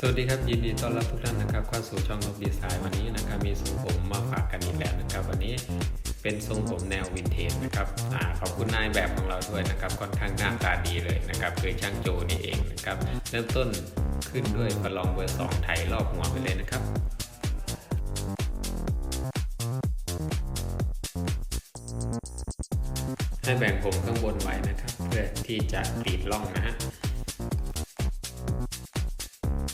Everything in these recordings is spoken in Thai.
สวัสดีครับยินดีต้อนรับทุกท่านนะครับเข้าสู่ช่องนกดีไซน์วันนี้นะครับมีทรงผมมาฝากกันอีกแล้วนะครับ วันนี้เป็นทรงผมแนววินเทจนะครับอาขอบคุณนายแบบของเราด้วยนะครับ ค่อนข้างหน้าตาดีเลยนะครับคือช่างโจนี่เองนะครับเริ่มต้นขึ้นด้วยประลองเบอร์สองไถรอบหัวไปเลยนะครับให้แบ่งผมข้างบนไว้นะครับ เพื่อที่จะกรีดล่องนะฮะ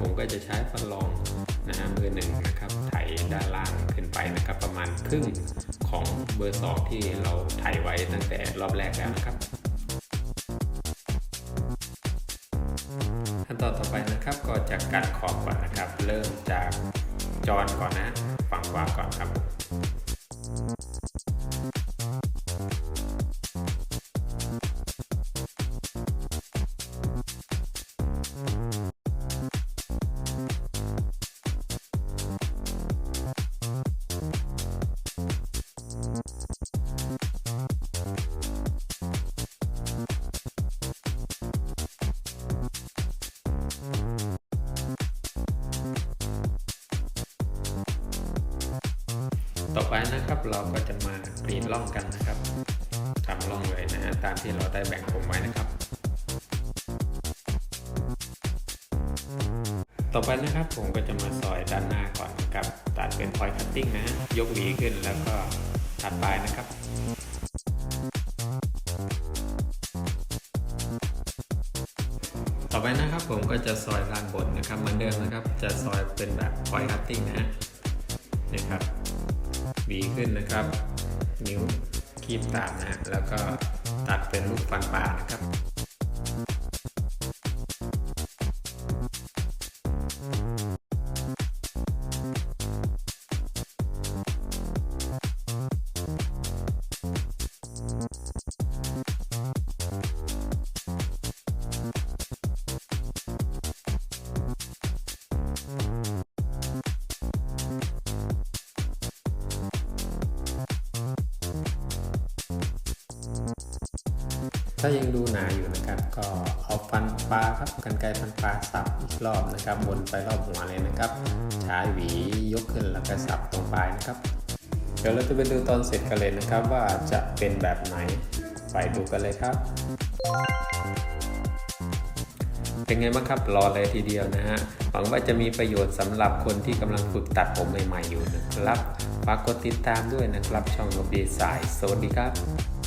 ผมก็จะใช้ฟันรองนะฮะมือหนึ่งนะครับไถด้านล่างขึ้นไปนะครับ ประมาณครึ่งของเบอร์สองที่เราไถไว้ตั้งแต่รอบแรกแล้วนะครับขั้นตอนต่อไปนะครับก็จะกัดขอบก่อนนะครับ เริ่มจากจอนก่อนนะฝั่งขวาก่อนครับ ต่อไปนะครับเราก็จะมากรีดล่องกันนะครับทำล่องเลยนะฮะตามที่เราได้แบ่งผมไว้นะครับ ต่อไปนะครับผมก็จะมาซอยด้านหน้าก่อนนะครับตัดเป็นพอยคัตติ้งนะฮะยกหวีขึ้นแล้วก็ตัดปลายนะครับต่อไปนะครับผมก็จะซอยด้านบนนะครับเหมือนเดิมนะครับ จะซอยเป็นแบบพอยคัตติ้งนะฮะนี่ครับ ดีขึ้นนะครับ นิ้วคีบตามนะแล้วก็ตัดเป็นรูปฟันปลานะครับ ถ้ายังดูหนาอยู่นะครับก็เอาฟันปลาครับกันไกรฟันปลาสับอีกรอบนะครับวนไปรอบหัวเลยนะครับใช้หวียกขึ้นแล้วก็สับตรงปลายนะครับ เดี๋ยวเราจะไปดูตอนเสร็จกันเลยนะครับ ว่าจะเป็นแบบไหนไปดูกันเลยครับ เป็นไงบ้างครับรอเลยทีเดียวนะฮะหวังว่าจะมีประโยชน์สำหรับคนที่กำลังฝึกตัดผมใหม่ๆอยู่นะครับฝากกดติดตามด้วยนะครับช่องโนบีสายสวัสดีครับ